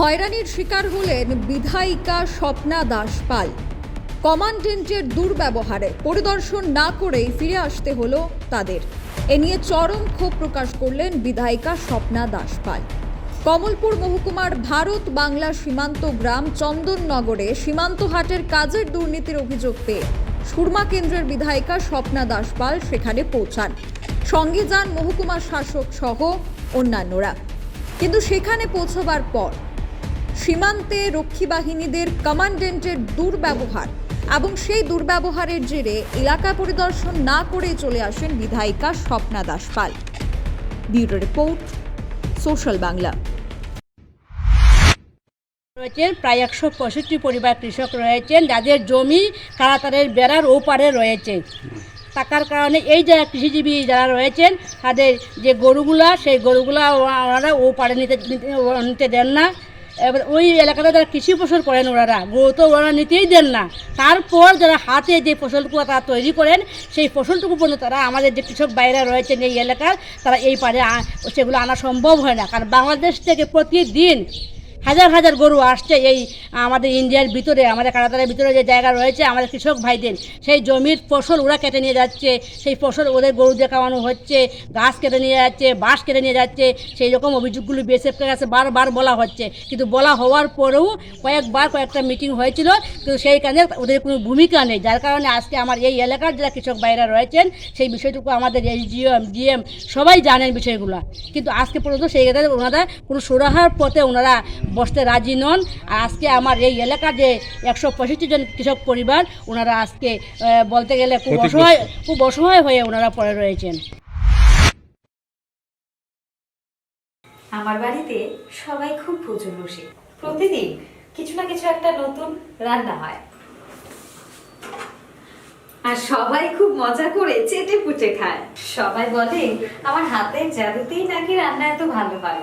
হয়রানির শিকার হলেন বিধায়িকা স্বপ্না দাস পাল কমান্ডেন্টের দুর্ব্যবহারে পরিদর্শন না করেই ফিরে আসতে হলো তাদের। এ নিয়ে চরম ক্ষোভ প্রকাশ করলেন বিধায়িকা স্বপ্না দাস পাল কমলপুর মহকুমার ভারত বাংলা সীমান্ত গ্রাম চন্দননগরে সীমান্ত হাটের কাজের দুর্নীতির অভিযোগ পেয়ে সুরমা কেন্দ্রের বিধায়িকা স্বপ্না দাস পাল সেখানে পৌঁছান। সঙ্গে যান মহকুমা শাসক সহ অন্যান্যরা। কিন্তু সেখানে পৌঁছবার পর সীমান্তে রক্ষী বাহিনীদের কমান্ডেন্টের দুর্ব্যবহার এবং সেই দুর্ব্যবহারের জেরে এলাকা পরিদর্শন না করে চলে আসেন বিধায়িকা Swapna Daspal. Bureau report, social Bangla. রয়েছেন প্রায় একশো পঁয়ষট্টি পরিবার কৃষক রয়েছেন, যাদের জমি কারাতারের বেড়ার ওপারে রয়েছে। থাকার কারণে এই যারা কৃষিজীবী যারা রয়েছেন, তাদের যে গরুগুলা, সেই গরুগুলা ওনারা ও নিতে- নিতে দেন না। এবার ওই এলাকাতে যারা কৃষি ফসল করেন ওনারা গুরুত্ব ওরা নিতেই দেন না। তারপর যারা হাতে যে ফসলটুকু তারা তৈরি করেন, সেই ফসলটুকু পর্যন্ত তারা আমাদের যে কৃষক বাইরে রয়েছেন এই এলাকার, তারা এই পারে সেগুলো আনা সম্ভব হয় না। কারণ বাংলাদেশ থেকে প্রতিদিন হাজার হাজার গরু আসছে এই, আমাদের ইন্ডিয়ার ভিতরে, আমাদের কারাতারের ভিতরে যে জায়গা রয়েছে, আমাদের কৃষক ভাইদের। সেই জমির ফসল ওরা কেটে নিয়ে যাচ্ছে, সেই ফসল ওদের গরু দিয়ে খাওয়ানো হচ্ছে, গাছ কেটে নিয়ে যাচ্ছে, বাঁশ কেটে নিয়ে যাচ্ছে, সেই রকম অভিযোগগুলো বিএসএফের কাছে বারবার বলা হচ্ছে। কিন্তু বলা হওয়ার পরেও কয়েকবার কয়েকটা মিটিং হয়েছিল, কিন্তু সেইখানে ওদের কোনো ভূমিকা নেই। যার কারণে আজকে আমার এই এলাকার যারা কৃষক ভাইরা রয়েছেন, সেই বিষয়টুকু আমাদের এসডিএম ডিএম সবাই জানেন বিষয়গুলো। কিন্তু আজকে পর্যন্ত সেই ক্ষেত্রে ওনারা কোনো সুরাহার পথে ওনারা বসতে রাজি নন। আর আজকে আমার এই এলাকার যে একশো পঁয়ষট্টি জন কৃষক পরিবার ওনারা আজকে বলতে গেলে খুব অসহায় খুব অসহায় হয়ে ওনারা পড়ে রয়েছেন। আমার বাড়িতে সবাই খুব প্রচুর বসে। প্রতিদিন কিছু না কিছু একটা নতুন রান্না হয়। আর সবাই খুব মজা করে চেটে পুটে খায়। সবাই বলে আমার হাতের জাদুতেই নাকি রান্না এত ভালো হয়?